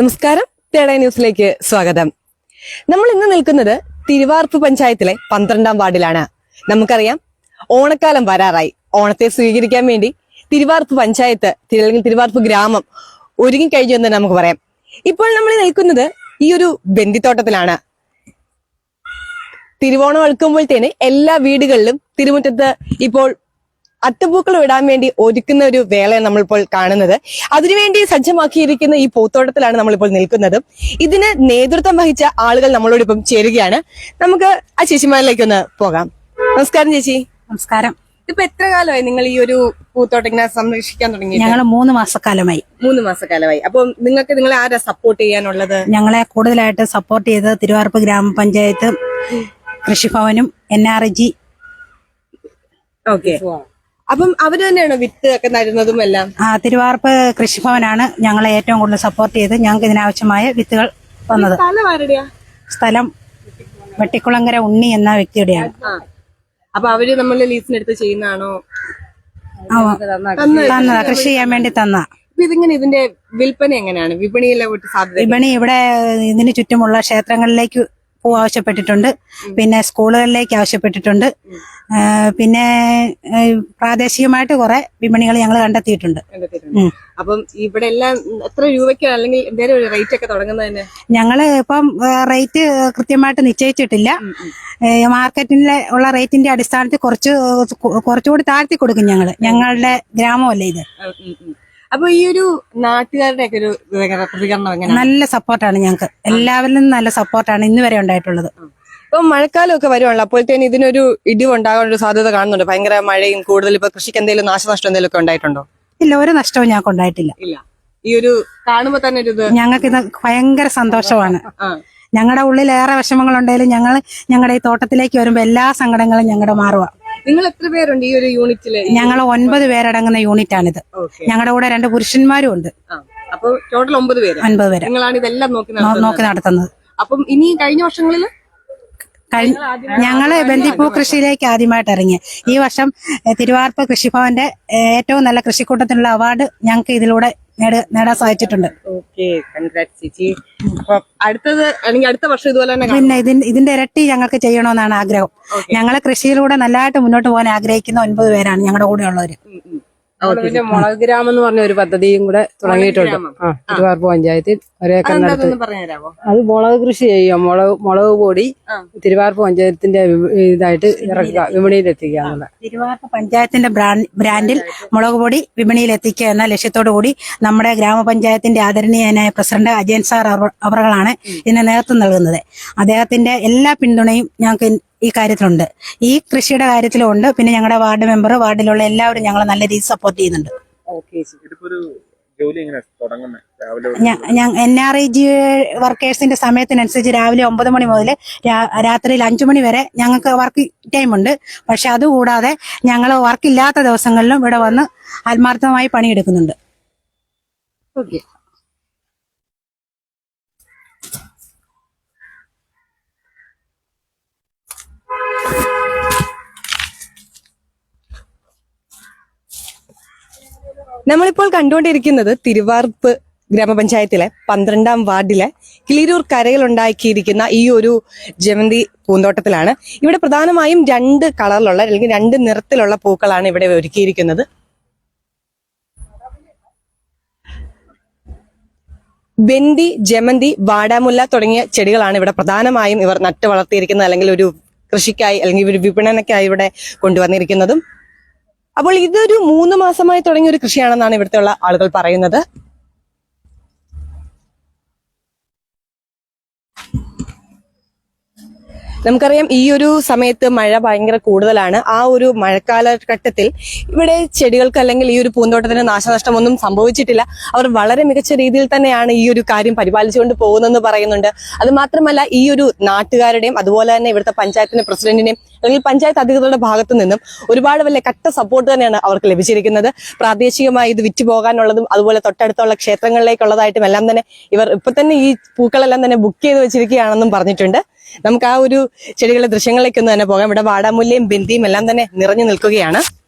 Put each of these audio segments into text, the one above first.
നമസ്കാരം. തേട ന്യൂസിലേക്ക് സ്വാഗതം. നമ്മൾ ഇന്ന് നിൽക്കുന്നത് തിരുവാർപ്പ് പഞ്ചായത്തിലെ പന്ത്രണ്ടാം വാർഡിലാണ്. നമുക്കറിയാം ഓണക്കാലം വരാറായി. ഓണത്തെ സ്വീകരിക്കാൻ വേണ്ടി തിരുവാർപ്പ് പഞ്ചായത്ത് അല്ലെങ്കിൽ തിരുവാർപ്പ് ഗ്രാമം ഒരുങ്ങിക്കഴിഞ്ഞു എന്ന് നമുക്ക് പറയാം. ഇപ്പോൾ നമ്മൾ നിൽക്കുന്നത് ഈ ഒരു ബന്ദിത്തോട്ടത്തിലാണ്. തിരുവോണം അടുക്കുമ്പോഴത്തേന് എല്ലാ വീടുകളിലും തിരുമുറ്റത്ത് ഇപ്പോൾ അത്തപ്പൂക്കൾ ഇടാൻ വേണ്ടി ഒരുക്കുന്ന ഒരു വേളയാണ് നമ്മളിപ്പോൾ കാണുന്നത്. അതിനുവേണ്ടി സജ്ജമാക്കിയിരിക്കുന്ന ഈ പൂത്തോട്ടത്തിലാണ് നമ്മളിപ്പോൾ നിൽക്കുന്നത്. ഇതിന് നേതൃത്വം വഹിച്ച ആളുകൾ നമ്മളോടൊപ്പം ചേരുകയാണ്. നമുക്ക് ആ ചേച്ചിമാരിലേക്ക് ഒന്ന് പോകാം. നമസ്കാരം ചേച്ചി. നമസ്കാരം. ഇപ്പൊ എത്ര കാലമായി നിങ്ങൾ ഈ ഒരു പൂത്തോട്ടം ഇങ്ങനെ സംരക്ഷിക്കാൻ തുടങ്ങി ഞങ്ങൾ മൂന്ന് മാസക്കാലമായി. മൂന്ന് മാസക്കാലമായി. അപ്പൊ നിങ്ങൾക്ക് നിങ്ങളെ ആരാ സപ്പോർട്ട് ചെയ്യാനുള്ളത്? ഞങ്ങളെ കൂടുതലായിട്ട് സപ്പോർട്ട് ചെയ്ത് തിരുവാർപ്പ് ഗ്രാമപഞ്ചായത്ത് കൃഷിഭവനും എൻ ആർ ജി. ഓക്കെ അപ്പം അവർ തന്നെയാണോ വിത്ത് ഒക്കെ നരുന്നതും എല്ലാം? ആ തിരുവാർപ്പ് കൃഷിഭവനാണ് ഞങ്ങളെ ഏറ്റവും കൂടുതൽ സപ്പോർട്ട് ചെയ്ത് ഞങ്ങൾക്ക് ഇതിനാവശ്യമായ വിത്തുകൾ വന്നത് സ്ഥലം ആരുടെയാ? സ്ഥലം വെട്ടിക്കുളങ്കര ഉണ്ണി എന്ന വ്യക്തിയുടെയാണ് ആ. അപ്പൊ അവർ നമ്മളെ ലീസിനെടുത്ത് ചെയ്യുന്നതാണോ? ആ, തന്നതാ. കൃഷി ചെയ്യാൻ വേണ്ടി തന്ന. അപ്പൊ ഇതിങ്ങനെ ഇതിന്റെ വിൽപ്പന എങ്ങനെയാണ്? വിപണിയിലെ സാധ്യത വിപണി ഇവിടെ ഇതിന് ചുറ്റുമുള്ള ക്ഷേത്രങ്ങളിലേക്ക് പൂ ആവശ്യപ്പെട്ടിട്ടുണ്ട്. പിന്നെ സ്കൂളുകളിലേക്ക് ആവശ്യപ്പെട്ടിട്ടുണ്ട്. പിന്നെ പ്രാദേശികമായിട്ട് കുറെ വിപണികൾ ഞങ്ങൾ കണ്ടെത്തിയിട്ടുണ്ട്. അപ്പം ഇവിടെ എല്ലാം എത്ര രൂപയ്ക്ക് അല്ലെങ്കിൽ എന്തെങ്കിലും ഒരു റേറ്റ് ഒക്കെ തുടങ്ങുന്നതിന് ഞങ്ങൾ ഇപ്പം റേറ്റ് കൃത്യമായിട്ട് നിശ്ചയിച്ചിട്ടില്ല. മാർക്കറ്റിലെ ഉള്ള റേറ്റിന്റെ അടിസ്ഥാനത്തിൽ കുറച്ച് കുറച്ചുകൂടി താഴ്ത്തി കൊടുക്കും ഞങ്ങൾ. ഞങ്ങളുടെ ഗ്രാമമല്ലേ ഇത്. അപ്പൊ ഈ ഒരു നാട്ടുകാരുടെ ഒക്കെ ഒരു പ്രതികരണം- എങ്ങനെ നല്ല സപ്പോർട്ടാണ് ഞങ്ങൾക്ക് എല്ലാവരിലും നല്ല സപ്പോർട്ടാണ് ഇന്ന് വരെ ഉണ്ടായിട്ടുള്ളത്. ഇപ്പൊ മഴക്കാലം ഒക്കെ വരുവാണല്ലോ അപ്പോഴത്തേന് ഇതിനൊരു ഇടിവ് ഉണ്ടാകാനുള്ള സാധ്യത കാണുന്നുണ്ട്. ഭയങ്കര മഴയും കൂടുതൽ ഇപ്പൊ കൃഷിക്ക് എന്തെങ്കിലും നാശനഷ്ടം എന്തെങ്കിലും ഒക്കെ ഉണ്ടായിട്ടുണ്ടോ? ഇല്ല ഒരു നഷ്ടവും ഞങ്ങൾക്ക് ഉണ്ടായിട്ടില്ല. ഇല്ല. ഈ ഒരു കാണുമ്പോ തന്നെ ഒരു ഇത് ഞങ്ങൾക്ക് ഇത് ഭയങ്കര സന്തോഷമാണ്. ഞങ്ങളുടെ ഉള്ളിൽ ഏറെ വിഷമങ്ങളുണ്ടെങ്കിലും ഞങ്ങൾ ഞങ്ങളുടെ ഈ തോട്ടത്തിലേക്ക് വരുമ്പോൾ എല്ലാ സങ്കടങ്ങളും ഞങ്ങളുടെ മാറുക നിങ്ങൾ എത്ര പേരുണ്ട് ഈ ഒരു യൂണിറ്റിൽ ഞങ്ങൾ ഒൻപത് പേരടങ്ങുന്ന യൂണിറ്റാണിത് ആണിത്. ഞങ്ങളുടെ കൂടെ രണ്ട് പുരുഷന്മാരും ഉണ്ട്. അപ്പൊ ടോട്ടൽ ഒമ്പത് പേര്. ഒൻപത് പേര്. നിങ്ങളാണ് ഇതെല്ലാം നോക്കി നോക്കി നടത്തുന്നത്. അപ്പം ഇനി കഴിഞ്ഞ വർഷങ്ങളിൽ കഴി- ഞങ്ങൾ ബന്ദിപ്പൂ കൃഷിയിലേക്ക് ആദ്യമായിട്ട് ഇറങ്ങി. ഈ വർഷം തിരുവാർപ്പ് കൃഷിഭവന്റെ ഏറ്റവും നല്ല കൃഷിക്കൂട്ടത്തിനുള്ള അവാർഡ് ഞങ്ങൾക്ക് ഇതിലൂടെ നേടാൻ സാധിച്ചിട്ടുണ്ട്. ഓക്കെ കൺഗ്രാറ്റ് ചേച്ചി. അടുത്തത് അല്ലെങ്കിൽ അടുത്ത വർഷം ഇതുപോലെ തന്നെ. പിന്നെ ഇതിന്റെ ഇതിന്റെ ഇരട്ടി ഞങ്ങൾക്ക് ചെയ്യണമെന്നാണ് ആഗ്രഹം. ഞങ്ങൾ കൃഷിയിലൂടെ നല്ലതായിട്ട് മുന്നോട്ട് പോകാൻ ആഗ്രഹിക്കുന്ന ഒൻപത് പേരാണ് ഞങ്ങളുടെ കൂടെ ഉള്ളവര് പിന്നെ മുളക് ഗ്രാമം എന്ന് പറഞ്ഞ ഒരു പദ്ധതിയും കൂടെ തുടങ്ങിയിട്ടുണ്ട്. തിരുവാർപ്പ് പഞ്ചായത്തിൽ ഒരേക്കർ അത് മുളക് കൃഷി ചെയ്യാം മുളക് മുളക് പൊടി തിരുവാർപ്പ് പഞ്ചായത്തിന്റെ ഇതായിട്ട് ഇറക്കുക വിപണിയിൽ എത്തിക്കുക തിരുവാർപ്പ് പഞ്ചായത്തിന്റെ ബ്രാൻഡിൽ മുളക് പൊടി വിപണിയിൽ എത്തിക്കുക എന്ന ലക്ഷ്യത്തോടു കൂടി നമ്മുടെ ഗ്രാമപഞ്ചായത്തിന്റെ ആദരണീയനായ പ്രസിഡന്റ് അജയൻ സാർ അവർ- അവറുകളാണ് ഇതിന് നേതൃത്വം നൽകുന്നത്. അദ്ദേഹത്തിന്റെ എല്ലാ പിന്തുണയും ഞങ്ങൾക്ക് ഈ കാര്യത്തിലുണ്ട്. ഈ കൃഷിയുടെ കാര്യത്തിലുണ്ട് പിന്നെ ഞങ്ങളുടെ വാർഡ് മെമ്പർ വാർഡിലുള്ള എല്ലാവരും ഞങ്ങളെ നല്ല രീതിയിൽ സപ്പോർട്ട് ചെയ്യുന്നുണ്ട്. എൻ ആർ ഐ ജി വർക്കേഴ്സിന്റെ സമയത്തിനനുസരിച്ച് രാവിലെ ഒമ്പത് മണി മുതൽ രാത്രിയിൽ അഞ്ചു മണി വരെ ഞങ്ങൾക്ക് വർക്ക് ടൈം ഉണ്ട്. പക്ഷെ അതുകൂടാതെ ഞങ്ങൾ വർക്കില്ലാത്ത ദിവസങ്ങളിലും ഇവിടെ വന്ന് ആത്മാർത്ഥമായി പണിയെടുക്കുന്നുണ്ട്. ഓക്കെ നമ്മളിപ്പോൾ കണ്ടുകൊണ്ടിരിക്കുന്നത് തിരുവാർപ്പ് ഗ്രാമപഞ്ചായത്തിലെ പന്ത്രണ്ടാം വാർഡിലെ കിളിരൂർ കരയിൽ ഉണ്ടാക്കിയിരിക്കുന്ന ഈ ഒരു ജമന്തി പൂന്തോട്ടത്തിലാണ്. ഇവിടെ പ്രധാനമായും രണ്ട് കളറിലുള്ള അല്ലെങ്കിൽ രണ്ട് നിറത്തിലുള്ള പൂക്കളാണ് ഇവിടെ ഒരുക്കിയിരിക്കുന്നത്. ബെന്തി ജമന്തി വാടാമുല്ല തുടങ്ങിയ ചെടികളാണ് ഇവിടെ പ്രധാനമായും ഇവർ നട്ടു വളർത്തിയിരിക്കുന്നത് അല്ലെങ്കിൽ ഒരു കൃഷിക്കായി അല്ലെങ്കിൽ ഒരു വിപണനക്കായി ഇവിടെ കൊണ്ടുവന്നിരിക്കുന്നതും. അപ്പോൾ ഇതൊരു മൂന്ന് മാസമായി തുടങ്ങിയ ഒരു കൃഷിയാണെന്നാണ് ഇവിടുത്തെ ഉള്ള ആളുകൾ പറയുന്നത്. നമുക്കറിയാം ഈ ഒരു സമയത്ത് മഴ ഭയങ്കര കൂടുതലാണ്. ആ ഒരു മഴക്കാലഘട്ടത്തിൽ ഇവിടെ ചെടികൾക്ക് അല്ലെങ്കിൽ ഈ ഒരു പൂന്തോട്ടത്തിന് നാശനഷ്ടമൊന്നും സംഭവിച്ചിട്ടില്ല. അവർ വളരെ മികച്ച രീതിയിൽ തന്നെയാണ് ഈ ഒരു കാര്യം പരിപാലിച്ചുകൊണ്ട് പോകുന്നതെന്ന് പറയുന്നുണ്ട്. അത് മാത്രമല്ല ഈ ഒരു നാട്ടുകാരുടെയും അതുപോലെ തന്നെ ഇവിടുത്തെ പഞ്ചായത്തിന്റെ പ്രസിഡന്റിന്റെയും അല്ലെങ്കിൽ പഞ്ചായത്ത് അധികൃതരുടെ ഭാഗത്തു നിന്നും ഒരുപാട് വലിയ കട്ട സപ്പോർട്ട് തന്നെയാണ് അവർക്ക് ലഭിച്ചിരിക്കുന്നത്. പ്രാദേശികമായി ഇത് വിറ്റ് പോകാനുള്ളതും അതുപോലെ തൊട്ടടുത്തുള്ള ക്ഷേത്രങ്ങളിലേക്കുള്ളതായിട്ടും എല്ലാം തന്നെ ഇവർ ഇപ്പൊ തന്നെ ഈ പൂക്കളെല്ലാം തന്നെ ബുക്ക് ചെയ്ത് വെച്ചിരിക്കുകയാണെന്നും പറഞ്ഞിട്ടുണ്ട്. നമുക്ക് ആ ഒരു ചെടികളുടെ ദൃശ്യങ്ങളിലേക്കൊന്നും തന്നെ പോകാം. ഇവിടെ വാടാമുല്ലയും ബിന്ദിയും എല്ലാം തന്നെ നിറഞ്ഞു നിൽക്കുകയാണ്.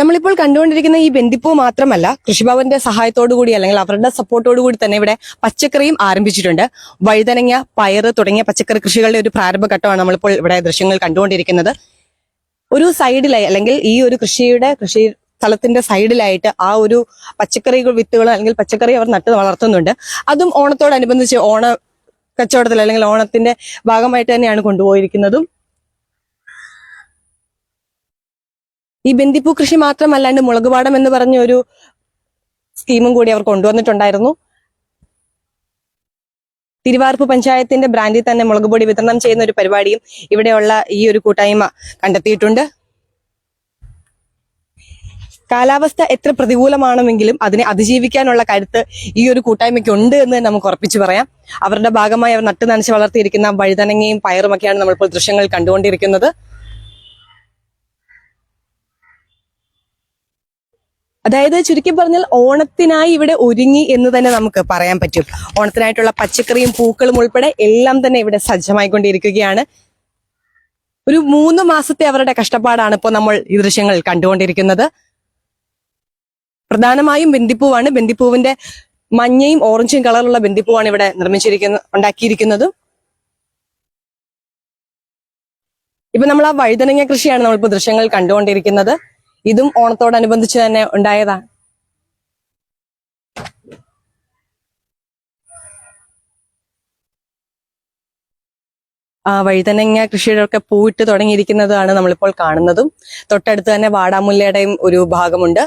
നമ്മളിപ്പോൾ കണ്ടുകൊണ്ടിരിക്കുന്ന ഈ ബന്ദിപ്പൂ മാത്രമല്ല കൃഷിഭവന്റെ സഹായത്തോടു കൂടി അല്ലെങ്കിൽ അവരുടെ സപ്പോർട്ടോടു കൂടി തന്നെ ഇവിടെ പച്ചക്കറിയും ആരംഭിച്ചിട്ടുണ്ട്. വഴുതനങ്ങ പയറ് തുടങ്ങിയ പച്ചക്കറി കൃഷികളുടെ ഒരു പ്രാരംഭഘട്ടമാണ് നമ്മളിപ്പോൾ ഇവിടെ ദൃശ്യങ്ങൾ കണ്ടുകൊണ്ടിരിക്കുന്നത്. ഒരു സൈഡിലായി അല്ലെങ്കിൽ ഈ ഒരു കൃഷിയുടെ കൃഷി സ്ഥലത്തിന്റെ സൈഡിലായിട്ട് ആ ഒരു പച്ചക്കറി വിത്തുകൾ അല്ലെങ്കിൽ പച്ചക്കറി അവർ നട്ട് വളർത്തുന്നുണ്ട്. അതും ഓണത്തോടനുബന്ധിച്ച് ഓണ കച്ചവടത്തിൽ അല്ലെങ്കിൽ ഓണത്തിന്റെ ഭാഗമായിട്ട് തന്നെയാണ് കൊണ്ടുപോയിരിക്കുന്നതും. ഈ ബന്ദിപ്പൂ കൃഷി മാത്രമല്ലാണ്ട് മുളകുപാടം എന്ന് പറഞ്ഞ ഒരു സ്കീമും കൂടി അവർ കൊണ്ടുവന്നിട്ടുണ്ടായിരുന്നു. തിരുവാർപ്പ് പഞ്ചായത്തിന്റെ ബ്രാൻഡിൽ തന്നെ മുളക് പൊടി വിതരണം ചെയ്യുന്ന ഒരു പരിപാടിയും ഇവിടെയുള്ള ഈ ഒരു കൂട്ടായ്മ കണ്ടെത്തിയിട്ടുണ്ട്. കാലാവസ്ഥ എത്ര പ്രതികൂലമാണെങ്കിലും അതിനെ അതിജീവിക്കാനുള്ള കരുത്ത് ഈ ഒരു കൂട്ടായ്മയ്ക്ക് ഉണ്ട് എന്ന് നമുക്ക് ഉറപ്പിച്ചു പറയാം. അവരുടെ ഭാഗമായി അവർ നട്ടു നനച്ച് വളർത്തിയിരിക്കുന്ന വഴുതനങ്ങയും പയറുമൊക്കെയാണ് നമ്മളിപ്പോൾ ദൃശ്യങ്ങൾ കണ്ടുകൊണ്ടിരിക്കുന്നത്. അതായത് ചുരുക്കി പറഞ്ഞാൽ ഓണത്തിനായി ഇവിടെ ഒരുങ്ങി എന്ന് തന്നെ നമുക്ക് പറയാൻ പറ്റും. ഓണത്തിനായിട്ടുള്ള പച്ചക്കറിയും പൂക്കളും ഉൾപ്പെടെ എല്ലാം തന്നെ ഇവിടെ സജ്ജമായിക്കൊണ്ടിരിക്കുകയാണ്. ഒരു മൂന്ന് മാസത്തെ അവരുടെ കഷ്ടപ്പാടാണ് ഇപ്പോൾ നമ്മൾ ഈ ദൃശ്യങ്ങൾ കണ്ടുകൊണ്ടിരിക്കുന്നത്. പ്രധാനമായും ബന്ദിപ്പൂവാണ് ബന്ദിപ്പൂവിന്റെ മഞ്ഞയും ഓറഞ്ചും കളറുള്ള ബന്ദിപ്പൂവാണ് ഇവിടെ നിർമ്മിച്ചിരിക്കുന്ന ഉണ്ടാക്കിയിരിക്കുന്നത്. ഇപ്പൊ നമ്മൾ ആ വഴുതനങ്ങ കൃഷിയാണ് നമ്മളിപ്പോ ദൃശ്യങ്ങൾ കണ്ടുകൊണ്ടിരിക്കുന്നത്. ഇതും ഓണത്തോടനുബന്ധിച്ച് തന്നെ ഉണ്ടായതാണ് ആ വഴുതനങ്ങ കൃഷിയുടെ ഒക്കെ പൂവിട്ട് തുടങ്ങിയിരിക്കുന്നതാണ് നമ്മളിപ്പോൾ കാണുന്നതും. തൊട്ടടുത്ത് തന്നെ വാടാമുല്ലയുടെയും ഒരു ഭാഗമുണ്ട്.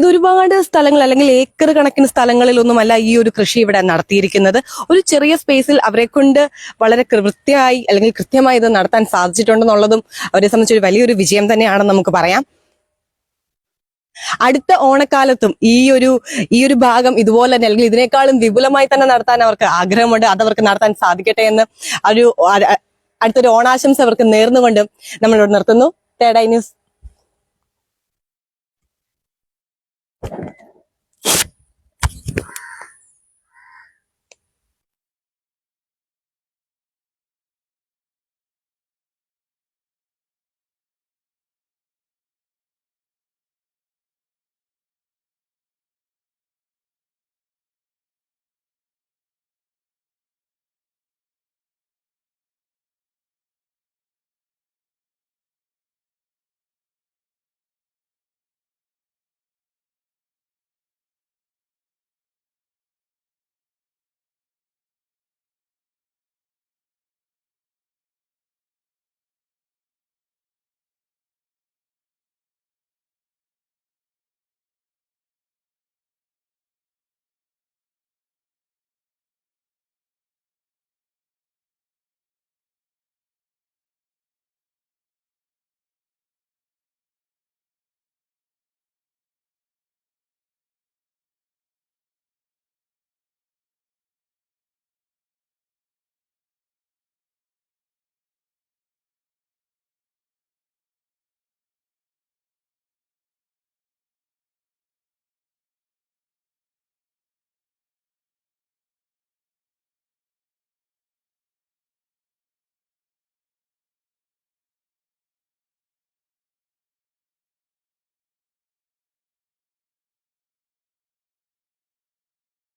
ഇത് ഒരുപാട് സ്ഥലങ്ങൾ അല്ലെങ്കിൽ ഏക്കർ കണക്കിന് സ്ഥലങ്ങളിലൊന്നുമല്ല ഈ ഒരു കൃഷി ഇവിടെ നടത്തിയിരിക്കുന്നത്. ഒരു ചെറിയ സ്പേസിൽ അവരെ കൊണ്ട് വളരെ കൃത്യമായി അല്ലെങ്കിൽ കൃത്യമായി ഇത് നടത്താൻ സാധിച്ചിട്ടുണ്ടെന്നുള്ളതും അവരെ സംബന്ധിച്ച് ഒരു വലിയൊരു വിജയം തന്നെയാണെന്ന് നമുക്ക് പറയാം. അടുത്ത ഓണക്കാലത്തും ഈ ഒരു ഈ ഒരു ഭാഗം ഇതുപോലെ തന്നെ അല്ലെങ്കിൽ ഇതിനേക്കാളും വിപുലമായി തന്നെ നടത്താൻ അവർക്ക് ആഗ്രഹമുണ്ട്. അത് അവർക്ക് നടത്താൻ സാധിക്കട്ടെ എന്ന് ഒരു അടുത്തൊരു ഓണാശംസ അവർക്ക് നേർന്നുകൊണ്ട് നമ്മളിവിടെ നിർത്തുന്നു. തേഡൈ ന്യൂസ്. Thank you.